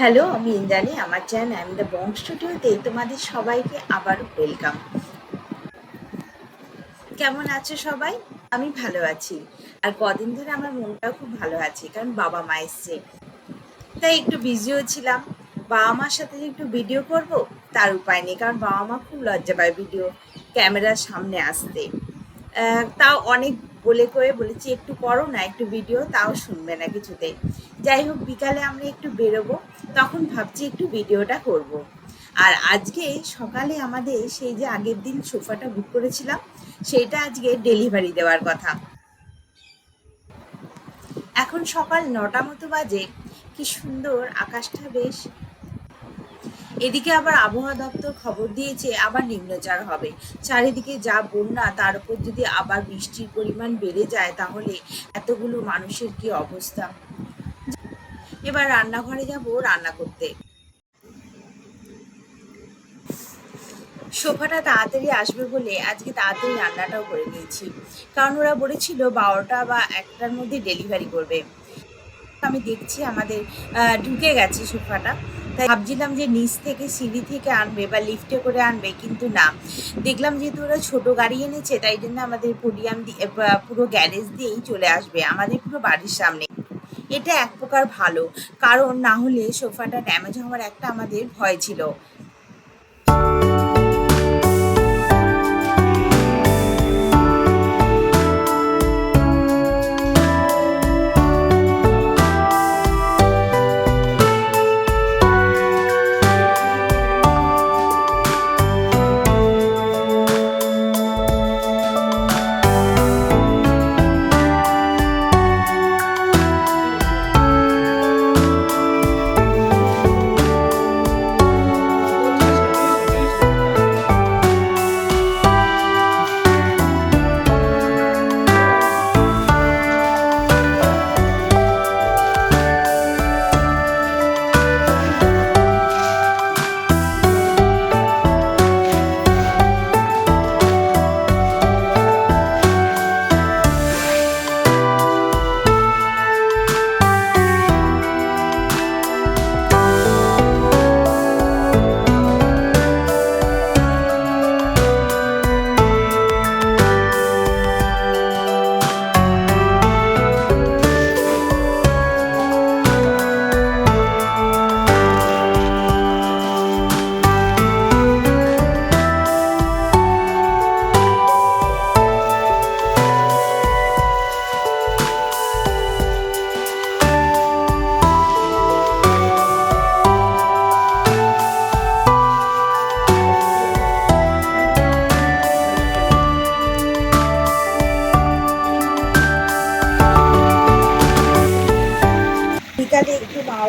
Hello আমি ইন্দ্রাণী, আমার channel আমি দ্য বং স্টুডিওতে তোমাদের সবাইকে আবার ওয়েলকাম কেমন আছো সবাই? আমি ভালো আছি। আর কদিন ধরে আমার মনটাও খুব ভালো আছে, কারণ বাবা মা এসছে। তাই একটু বিজিও ছিলাম। বাবা মার সাথে যে একটু ভিডিও করব, তার উপায় নেই, কারণ বাবা মা খুব লজ্জা পায় ভিডিও ক্যামেরার সামনে আসতে। তাও অনেক বলে করে বলেছি, একটু করো না, একটু ভিডিও তাও শুনবে না কিছুতে যাই হোক বিকালে আমরা একটু বেরোবো, তখন ভাবছি একটু ভিডিওটা করব। আর আজকে সকালে আমাদের সেই যে আগের দিন সোফাটা বুক করেছিলাম সেইটা আজকে ডেলিভারি দেওয়ার কথা। এখন সকাল নটা মতো বাজে, কি সুন্দর আকাশটা বেশ। এদিকে আবার আবহাওয়া দপ্তর খবর দিয়েছে, আবার নিম্নচার হবে। চারিদিকে যা বন্যা, তার উপর যদি আবার বৃষ্টির পরিমাণ বেড়ে যায়, তাহলে এতগুলো মানুষের কি অবস্থা? এবার রান্নাঘরে যাব রান্না করতে। সোফাটা তাড়াতাড়ি আসবে বলে আজকে তাড়াতাড়ি রান্নাটাও করে নিয়েছি। কারণ ওরা বলেছিল বারোটা বা একটার মধ্যে ডেলিভারি করবে। আমি দেখছি আমাদের ঢুকে গেছে সোফাটা। তাই ভাবছিলাম যে নিচ থেকে সিঁড়ি থেকে আনবে বা লিফটে করে আনবে, কিন্তু না। দেখলাম যেহেতু ওরা ছোট গাড়ি এনেছে, তাই জন্য আমাদের পোডিয়াম দিয়ে পুরো গ্যারেজ দিয়েই চলে আসবে। আমাদের পুরো বাড়ির সামনে। এটা এক প্রকার ভালো। কারণ না হলে সোফাটা ড্যামেজ হওয়ার একটা আমাদের ভয় ছিল।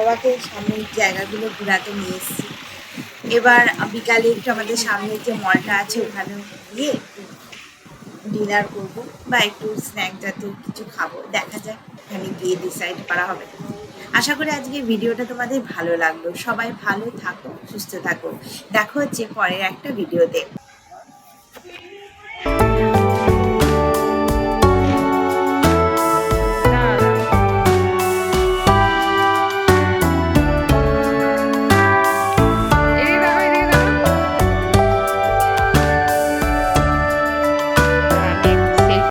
বাবাকে সামনের জায়গাগুলো ঘোরাতে নিয়ে এসেছি। এবার বিকালে একটু আমাদের সামনে যে মলটা আছে ওখানে গিয়ে একটু ডিনার করব বা একটু স্ন্যাক জাতীয় কিছু খাব। দেখা যাক ওখানে গিয়ে ডিসাইড করা হবে। আশা করি আজকে ভিডিওটা তোমাদের ভালো লাগল। সবাই ভালো থাকো, সুস্থ থাকো। দেখো হচ্ছে পরের একটা ভিডিওতে